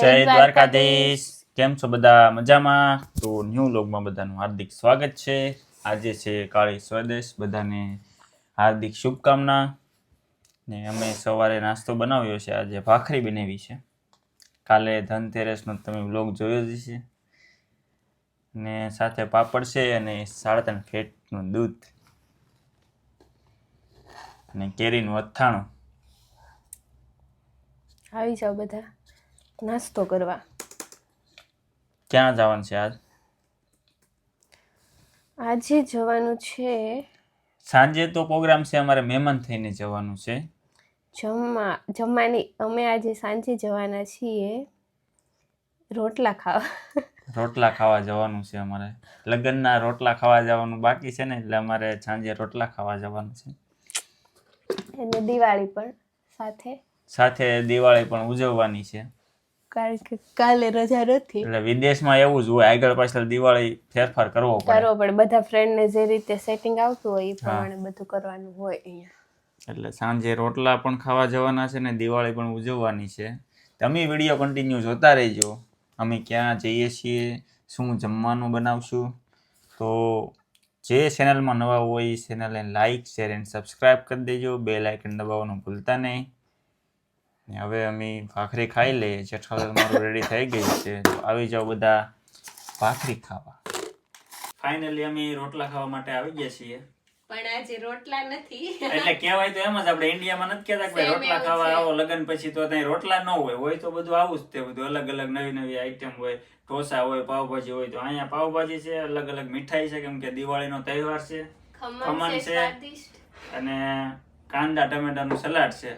જય દ્વારકાધીશ. કેમ છો બધા? મજામાં? તો ન્યૂ લોગમાં બધાનું હાર્દિક સ્વાગત છે. આજે છે કાળી સ્વદેશ. બધાને હાર્દિક શુભકામના. ને અમે સવારે નાસ્તો બનાવ્યો છે. આજે ભાખરી બનાવી છે. કાલે ધનતેરસનો તમે વ્લોગ જોયો જ છે ને સાથે પાપડ છે અને સાડા ત્રણ ફેટનું દૂધ. અને કેરીનું અથાણું. આવી જાઓ બધા. નાસ્તો કરવા. ક્યાં જવાનું છે આજ? આજે જવાનું છે સાંજે તો પ્રોગ્રામ છે અમારે મહેમાન થઈને જવાનું છે. જમવા જમવાની અમે આજે સાંજે જવાના છીએ. રોટલા ખાવા. રોટલા ખાવા જવાનું છે અમારે. લગ્નના રોટલા ખાવા જવાનું બાકી છે ને એટલે અમારે સાંજે રોટલા ખાવા જવાનું છે. અને દિવાળી પણ સાથે. સાથે દિવાળી પણ ઉજવવાની છે. કારણ કે કાલે રજા નથી. એટલે વિદેશમાં એવું જ હોય આગળ પાછળ દિવાળી ફેરફાર કરવો પડે. કરવો પડે. બધા ફ્રેન્ડને જે રીતે સેટિંગ આવતું હોય એ પ્રમાણે બધું કરવાનું હોય અહીંયા. એટલે સાંજે રોટલા પણ ખાવા જવાના છે ને દિવાળી પણ ઉજવવાની છે. તમે વીડિયો કન્ટિન્યુ જોતા રહેજો. અમે ક્યાં જઈએ છીએ શું જમવાનું બનાવશું? તો જે ચેનલમાં નવા હોય એ ચેનલને લાઇક શેર એન્ડ સબસ્ક્રાઇબ કરી દેજો. બે લાઇકન દબાવવાનું ભૂલતા નહીં. ને હવે અમે ભાખરી ખાઈ લઈએ જેઠાલાલ મારું રેડી થઈ ગયું છે. તો આવી જાઓ બધા ભાખરી ખાવા. ફાઇનલી અમે રોટલા ખાવા માટે આવી ગયા છીએ. પણ આજે રોટલા નથી. એટલે કહેવાય તો એમ જ આપણે ઇન્ડિયામાં નથી કહેતા કે રોટલા ખાવા આવો લગન પછી તો ત્યાં રોટલા ન હોય. હોય તો બધું આવું જ તે બધું. અલગ અલગ નવી નવી આઈટમ હોય. ઢોસા હોય પાવભાજી હોય. તો અહીંયા પાવભાજી છે અલગ અલગ મીઠાઈ છે કેમ કે દિવાળીનો તહેવાર છે. ખમણ છે અને કાંદા ટમેટાનું સલાડ છે.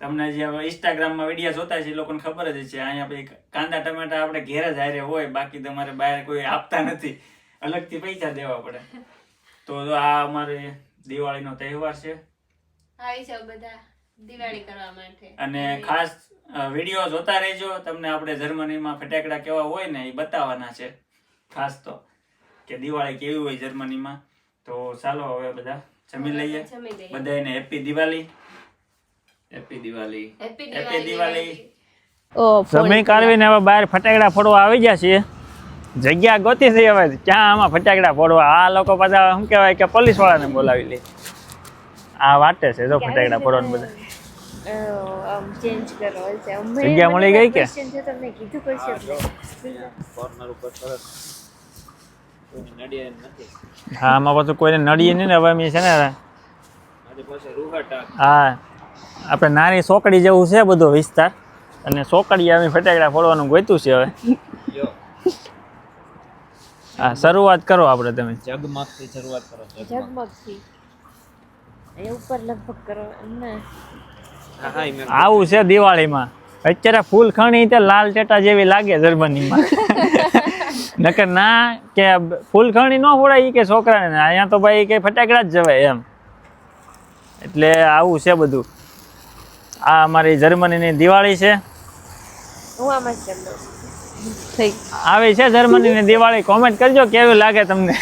તમને જે હવે ઇન્સ્ટાગ્રામમાં વીડિયો જોતા છે એ લોકોને ખબર જ છે. અહીંયા પછી કાંદા ટમેટા આપણે ઘેર જ હારે હોય બાકી તમારે બહાર કોઈ આપતા નથી. અલગથી પૈસા દેવા પડે. તો આ અમારે દિવાળીનો તહેવાર છે. આવી જાઓ બધા દિવાળી કરવા માટે. અને ખાસ વીડિયો જોતા રહેજો. તમને આપણે જર્મનીમાં ફટાકડા કેવા હોય ને એ બતાવવાના છે. ખાસ તો કે દિવાળી કેવી હોય જર્મનીમાં. તો ચાલો હવે બધા જમી લઈએ. જમી લઈએ. બધાને happy Diwali. Happy Diwali happy Diwali ઓ જમી કાઢવીને હવે બહાર ફટાકડા ફોડવા આવી ગયા છે જગ્યા ગોતી થઈ હવે ક્યાં આમાં ફટાકડા ફોડવા? આ લોકો પાછા શું કહેવાય કે પોલીસ વાળાને બોલાવી લે. આ વાટે છે જો ફટાકડા ફોડવાનું બધા આમ ચેન્જ કરો છે. અમે જગ્યા મળી ગઈ કે? હા આમાં પાછું કોઈને નડીએ નહીં ને હવે અમે છે ને હા. આપણે નાની સોકડી જેવું છે બધો વિસ્તાર. અને સોકડી અમે ફટાકડા ફોડવાનું ગોતું છે હવે. હા શરૂઆત કરો આપણે તમે. ઝગમગથી એ ઉપર લગભગ કરો ને આવું છે દિવાળીમાં. અત્યારે ફૂલ ખણી તે લાલ ટેટા જેવી લાગે જર્મનીમાં. નકર ના કે ફૂલ ખણી ન ફોડાય એ કે છોકરાને. ને અહીંયા તો ભાઈ કે ફટાકડા જ જવાય એમ. એટલે આવું છે બધું. આ અમારી જર્મનીની દિવાળી છે. આવી છે જર્મનીની દિવાળી. કોમેન્ટ કરજો કેવી લાગે તમને?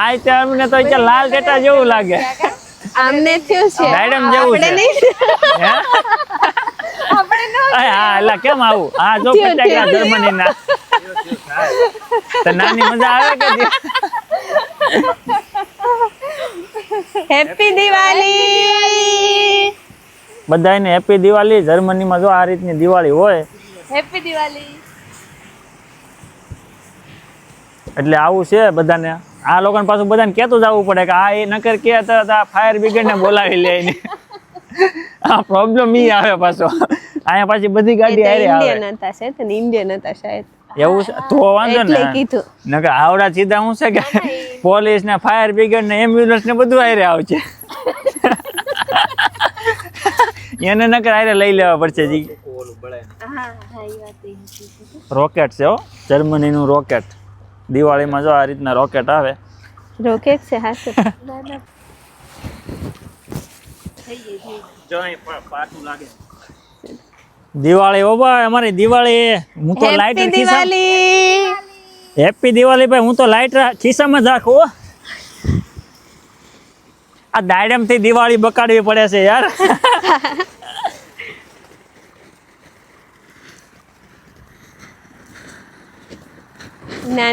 આ અમને તો લાલ ટેટા જેવું લાગે. આમને થયું છે. ડાયડમ જેવું છે. હે? એટલે કેમ આવું? હા જો ફટાકડા જર્મનીના. તો નાની મજા આવે કે હેપી દિવાળી બધાયને હેપી દિવાળી. જર્મનીમાં જો આ રીતની દિવાળી હોય હેપી દિવાળી. એટલે આવું છે બધાને. આ લોકોને પાછું બધાને કહેતું જવું પડે કે આ એ નકર કે તો આ ફાયર બ્રિગેડને બોલાવી લે એને. આ પ્રોબ્લેમ ઈ આવે પાછો. અહીંયા પાછી બધી ગાડી હારે આવે. ઇન્ડિયન હતા શાયદ ને ઇન્ડિયન હતા શાયદ. એવું છે? તો વાંધો એટલે ને કીધું. નકર આવડા સીધા હું છે કે પોલીસ ને ફાયર બ્રિગેડ ને એમ્બ્યુલન્સ ને બધું આયરે આવશે. એને નકર આરે લઈ લેવા પડશે જી. હા હા. રોકેટ છે હો. જર્મનીનું રોકેટ દિવાળીમાં જો આ રીતના રોકેટ આવે. રોકેટ છે હાથે દિવાળી ઓ ભાઈ અમારી દિવાળી. હું તો light happy Diwali. Happy Diwali ભાઈ હું તો લાઈટ ખિસ્સામાં જ રાખું આ દાયડમથી દિવાળી બકાડવી પડે છે યાર.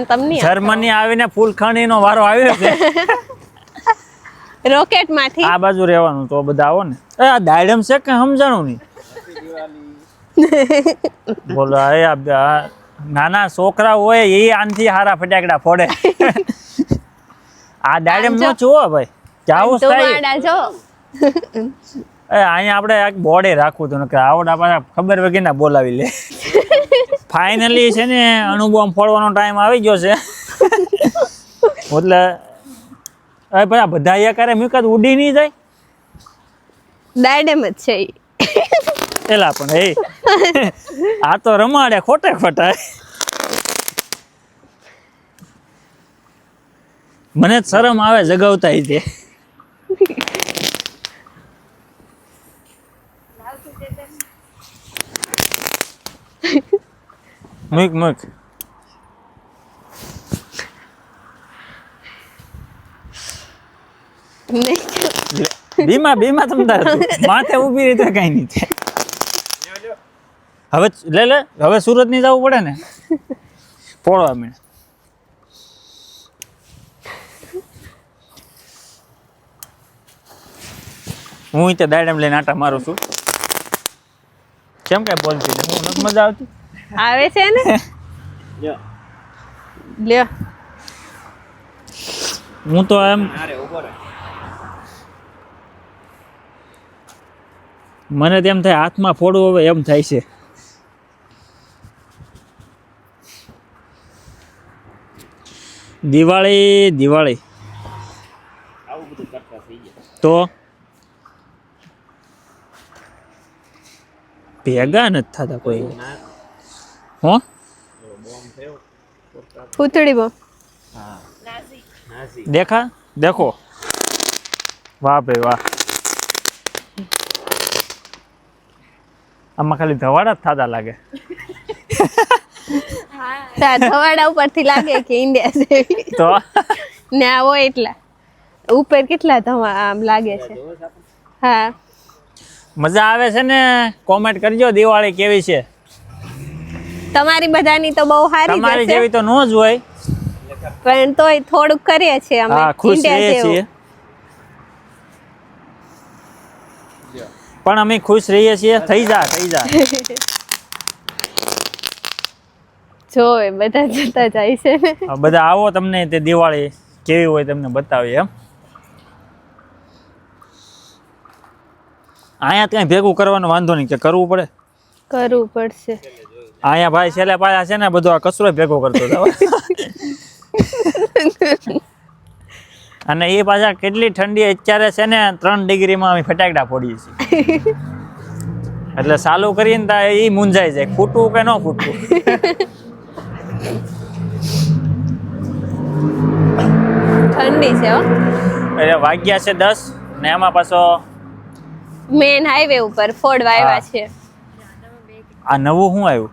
તમને જર્મની આવીને ફૂલખણી નો વારો આવ્યો આ બાજુ રહેવાનું તો બધા આવો ને. આ દાડમ છે કે સમજાણું નહીં? બોલો એ નાના છોકરા હોય એ આનથી હારા ફટાકડા ફોડે. આ દાડમ નો જુઓ ભાઈ. જાવું થાય અહીંયા આપણે એક બોર્ડે રાખવું હતું કે આવડા આપણે ખબર વગેરે બોલાવી લે. ફાઇનલી છે ને અણુબોમ ફોડવાનો ટાઈમ આવી ગયો છે. એટલે હવે ભાઈ બધા અહીંયા કરે મ્યુકત ઉડી નહીં જાય. ડાયડેમ જ છે. એલા પણ એ. આ તો રમાડે ખોટે ખોટા. મને જ શરમ આવે જગાવતા તે. મૂક મૂક બીમા બીમા તમ તાર માથે ઊભી રીતે કઈ નહીં થાય હવે લે લે હવે સુરતની જવું પડે ને? પોળવા મેં હું ત્યાં દાડમ લઈને આટા મારું છું. કેમ કઈ બોલતી? હું નથી મજા આવતી? આવે છે ને? લ્યો. હું તો એમ મને તેમ થાય હાથમાં ફોડવું હવે એમ થાય છે. દિવાળી દિવાળી. તો? ભેગા નથી થતા કોઈ. હો? પૂતળી બહુ દેખા? દેખો. વાહ ભાઈ વાહ. આમાં ખાલી ધવાડા જ થતા લાગે. ધવાડા ઉપરથી લાગે કે ઇન્ડિયા જેવી. તો? ને આવો હોય એટલા. ઉપર કેટલા ધવા આમ લાગે છે? હા. મજા આવે છે ને? કોમેન્ટ કરજો દિવાળી કેવી છે? તમારી બધાની તો બહુ સારી તમારી જેવી તો નો જ હોય. પણ તોય થોડુંક કરીએ છીએ અમે ખુશ રહીએ છીએ. પણ અમે ખુશ રહીએ છીએ થઈ જા થઈ જા. જો બધા જતા જાય છે. બધા આવો તમને તે દિવાળી કેવી હોય તમને બતાવીએ એમ. અહીંયા કઈ ભેગું કરવાનો વાંધો નહીં કે કરવું પડે? કરવું પડશે. અહીંયા ભાઈ છેલ્લે પાછા છે ને બધો આ કચરો ભેગો કરતો હતો. અને એ પાછા કેટલી ઠંડી અત્યારે છે ને ત્રણ ડિગ્રીમાં અમે ફટાકડા ફોડીએ છીએ. એટલે ચાલુ કરીને તા એ મૂંઝાઈ જાય ફૂટવું કે ન ફૂટવું. ઠંડી છે એટલે વાગ્યા છે દસ ને એમાં પાછો મેન હાઈવે ઉપર ફોડ આવ્યા છે. આ નવું શું આવ્યું?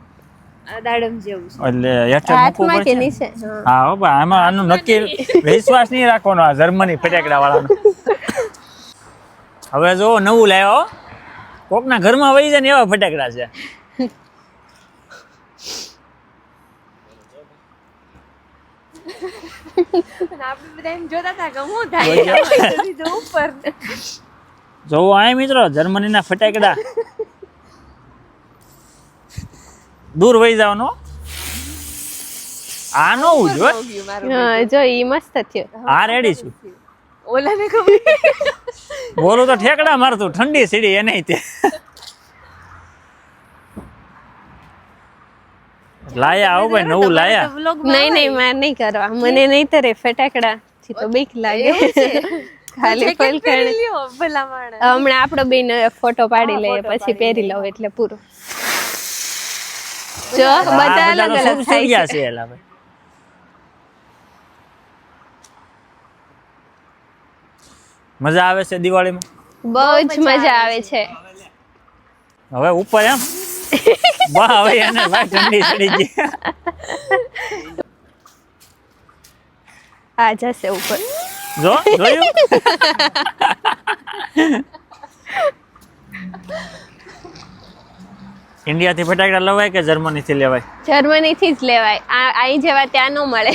દાડમ જેવું એટલે હેઠળ મૂકવું હાથમાં નીચે હા. હા હો ભાઈ આમાં આનું નક્કી વિશ્વાસ નહીં રાખવાનો આ જર્મની ફટાકડા વાળાનો હવે જો નવું લાવ્યો હો. કોકના ઘરમાં વહી જાય ને એવા ફટાકડા છે. જોવો આય મિત્રો જર્મનીના ફટાકડા. દૂર વહી જવાનો? આ નો ઉજો હા. જો ઈ મસ્ત થયો. આ રેડી છું. ઓલાને ખબર બોલું તો ઠેકડા મારતું ઠંડી સીડી એ તે. લાયા આવો ભાઈ નવું લાયા. નહીં નહીં માર નહીં કરવા મને નહીં તરે ફટાકડા. થી તો બીક લાગે. ખાલી ફલકણી હમણાં આપણો બેન ફોટો પાડી લઈએ પછી પહેરી લઉં એટલે પૂરું. જો બધા અલગ અલગ થાય છે. છે એલા ભાઈ. મજા આવે છે દિવાળીમાં? બહુ જ મજા આવે છે. હવે ઉપર એમ? વાહ હવે એને વાહ ઠંડી ચડી ગઈ. આ જશે ઉપર. જો જોયું? ઇન્ડિયાથી ફટાકડા લવાય કે જર્મનીથી લેવાય? જર્મની થી જ લેવાય. આ અહીં જેવા ત્યાં ન મળે.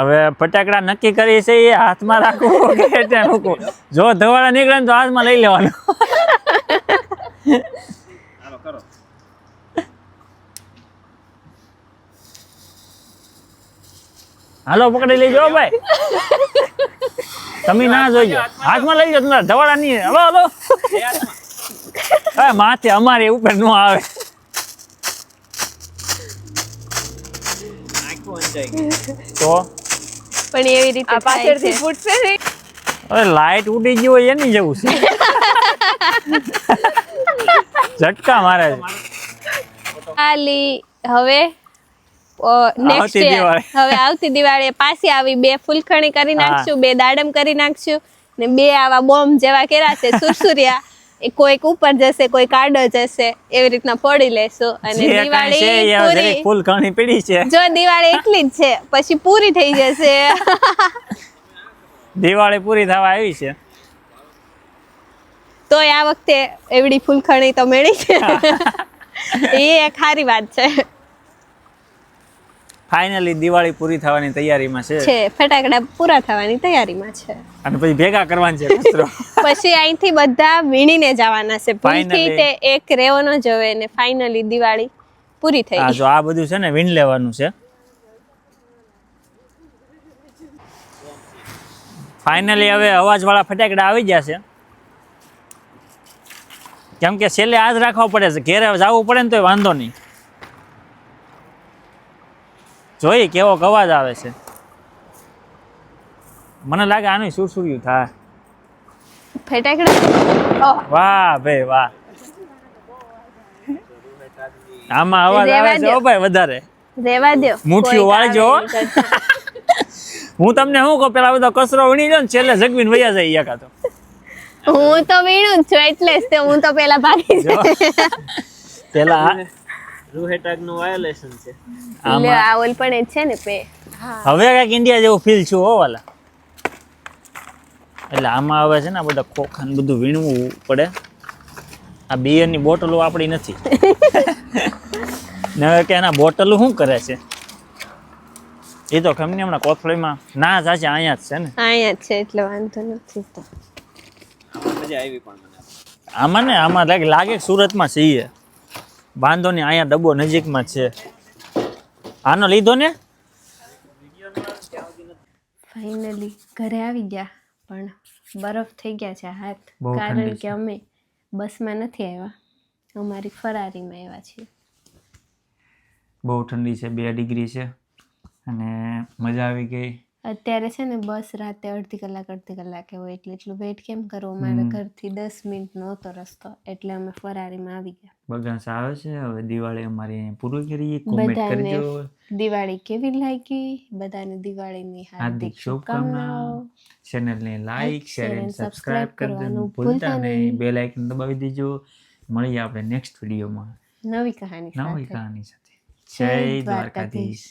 હવે ફટાકડા નક્કી કરી છે એ હાથમાં રાખવું કે ત્યાં મૂકવું? જો ધવાડા નીકળે તો હાથમાં લઈ લેવાનું. હાલો પકડી લેજો ભાઈ. તમે ના જોઈજો હાથમાં લઈ જાઓ ધવાડા નહીં હલો હલો. હવે માથે અમારે ઉપર નો આવે. તો? પણ એવી રીતે આ પાછળથી ફૂટશે ને? હવે લાઈટ ઉડી ગઈ હોય એની જેવું છે. ઝટકા મારે ખાલી હવે નેક્સ્ટ દિવાળી. હવે આવતી દિવાળીએ પાછી આવી બે ફૂલખણી કરી નાખશું બે દાડમ કરી નાખશું ને બે આવા બોમ્બ જેવા કેરા છે સુરસુરિયા. કોઈક ઉપર જશે કોઈ કાડો જશે એવી રીતના પડી લેશું. અને દિવાળી ફૂલ ઘણી પડી છે. જો દિવાળી એટલી જ છે પછી પૂરી થઈ જશે. દિવાળી પૂરી થવા આવી છે. તોય આ વખતે એવડી ફૂલખણી તો મળી છે. એ એક સારી વાત છે. ફાઇનલી દિવાળી પૂરી થવાની તૈયારીમાં છે. છે ફટાકડા પૂરા થવાની તૈયારીમાં છે. અને પછી ભેગા કરવાની છે કચરો પછી અહીંથી બધા વીણીને જવાના છે. ભૂલથી તે એક રેવો ન જોવે ને ફાઇનલી દિવાળી પૂરી થઈ આ જો આ બધું છે ને વીણ લેવાનું છે. ફાઇનલી હવે અવાજ વાળા ફટાકડા આવી ગયા છે. કેમ કે છેલ્લે આજ રાખવા પડે છે. ઘેરે જવું પડે ને તો વાંધો નહીં. જોઈ કેવો અવાજ આવે છે. મને લાગે આનું સુરસુર્યું થાય. ફેટાકડા? વાહ ભાઈ વાહ. આમાં અવાજ આવે છે. ભાઈ વધારે. રેવા દો. મુઠ્ઠીઓ વાળજો. હું તમને શું કહું પેલા બધો કચરો વીણી લો ને છેલ્લે જગવીને વયા જાય એકા તો. હું તો વીણું જ છું એટલે હું તો પેલા ભાગી જો. પેલા આ- નું વાયોલેશન છે. એટલે આ ઓલ પણ એ છે ને પે. હવે કંઈક ઇન્ડિયા જેવું ફીલ છું હો વાલા. એટલે આમાં આવે છે ને આ બધા ખોખા ને બધું વીણવું પડે. આ બિયરની બોટલો આપણી નથી. ને હવે કે એના બોટલો શું કરે છે? એ તો ખમની હમણાં કોથળીમાં ના સાચે અહીંયા જ છે ને. અહીંયા જ છે એટલે વાંધો નથી તો. મજા આવી પણ મને. આમાં ને આમાં લાગે લાગે કે સુરતમાં છીએ. વાંધો નહીં અહીંયા ડબ્બો નજીકમાં છે. આનો લીધો ને? ફાઇનલી ઘરે આવી ગયા પણ બરફ થઈ ગયા છે હાથ. કારણ કે અમે બસમાં નથી આવ્યા. અમારી ફરારીમાં આવ્યા છીએ. બહુ ઠંડી છે બે ડિગ્રી છે. અને મજા આવી ગઈ. અત્યારે છે ને બસ રાતે અડધી કલાક અડધી કલાકે હોય એટલે એટલું વેઇટ કેમ કરવો? મારા ઘરથી દસ મિનિટનો હતો રસ્તો એટલે અમે ફરારીમાં આવી ગયા. બગાસ આવે છે? હવે દિવાળી અમારી પૂરું કરીએ કોમેન્ટ કરજો. દિવાળી કેવી લાગી? બધાને દિવાળીની હાર્દિક શુભકામનાઓ. ચેનલને લાઈક શેર એન્ડ સબસ્ક્રાઇબ કરવાનું ભૂલતા નહીં. બેલ આઇકન દબાવી દેજો. મળીએ આપણે નેક્સ્ટ વિડીયોમાં નવી કહાની નવી કહાની સાથે. જય. દ્વારકાધીશ.